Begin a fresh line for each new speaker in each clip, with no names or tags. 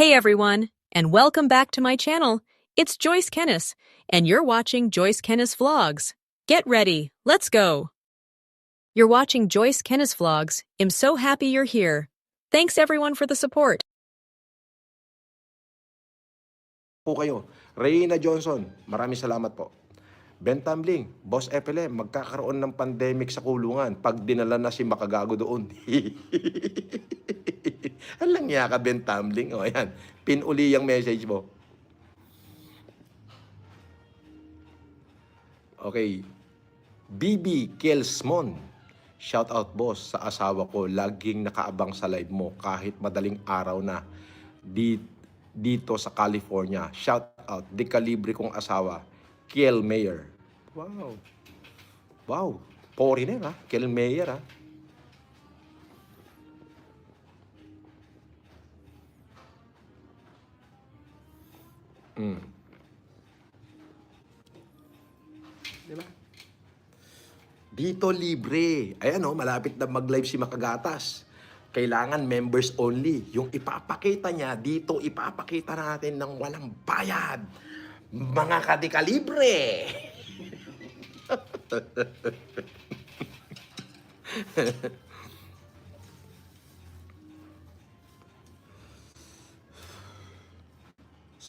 Hey everyone, and welcome back to my channel. It's Joyce Kennis, and you're watching Joyce Kennis Vlogs. Get ready, let's go! You're watching Joyce Kennis Vlogs. I'm so happy you're here. Thanks everyone for the support.
po kayo. Reyna Johnson, maraming salamat po. Ben Tambling, Boss FLM, magkakaroon ng pandemic sa kulungan pag dinala na si Makagago doon. Alang niya ka, Ben Tambling. O, yan. Pinuli yung message mo. Okay. BB Kelsmon. Shout out boss sa asawa ko. Laging nakaabang sa live mo kahit madaling araw na. Di, dito sa California. Shout out. Di kalibre kong asawa. Kiel Mayer. Wow. Wow. Foreigner ha. Kiel Mayer ha. Mm. Diba? Dito libre. Ayan oh, malapit na mag-live si Makagatas. Kailangan members only. Yung ipapakita niya, dito ipapakita natin ng walang bayad. Mga kadikalibre.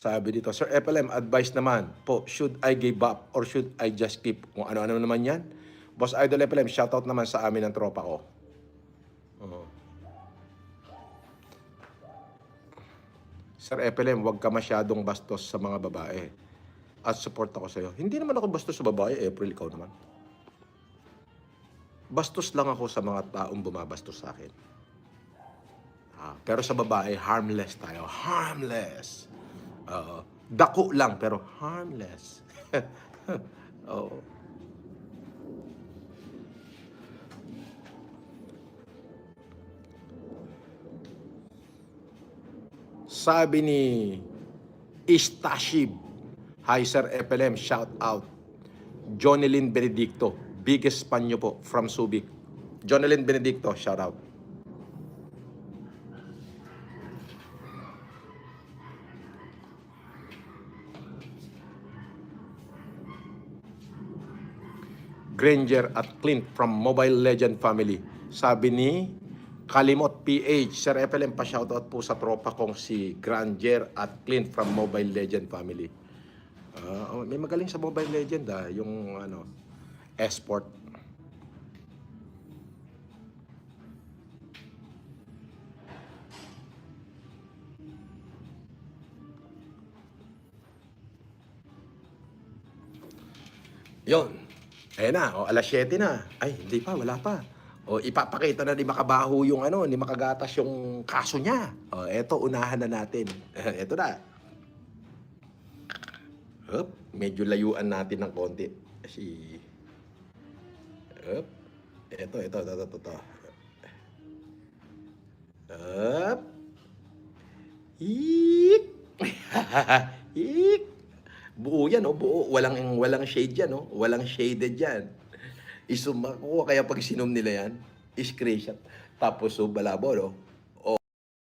Sabi dito, Sir FLM, advice naman po, should I give up or should I just keep? Kung ano-ano naman yan. Boss Idol FLM, shoutout naman sa amin ng tropa ko. Oo. Sir FLM, huwag ka masyadong bastos sa mga babae. At support ako sa'yo. Hindi naman ako bastos sa babae, April, ikaw naman. Bastos lang ako sa mga taong bumabastos sa akin. Ah, pero sa babae, harmless tayo. Harmless. Oo. Dako lang, pero harmless. Oo. Sabi ni Istashib, Hi Sir FLM, shout out. Jonelyn Benedicto, biggest fan nyo po from Subic. Jonelyn Benedicto, shout out. Granger at Clint from Mobile Legend Family. Sabi ni Kalimot PH, Sir FLM, pa-shoutout po sa tropa kong si Granger at Clint from Mobile Legend Family. Oh, may magaling sa Mobile Legend ah, yung ano, esport. Yon. Ayan na, o alas 7 na. Ay, hindi pa, wala pa. O ipapakita na ni Makabaho yung ano, ni Makagatas yung kaso niya. O eto, unahan na natin. eto na. Hup, medyo layuan natin ng konti. Kasi, hup, eto, eto, eto, eto, eto. Hup. Hik. Hik. Buo yan, oh, buo. Walang, walang shade yan, oh. Walang shaded yan. Isuma ko kaya pag sinom nila yan, screenshot. Tapos so balabo, no?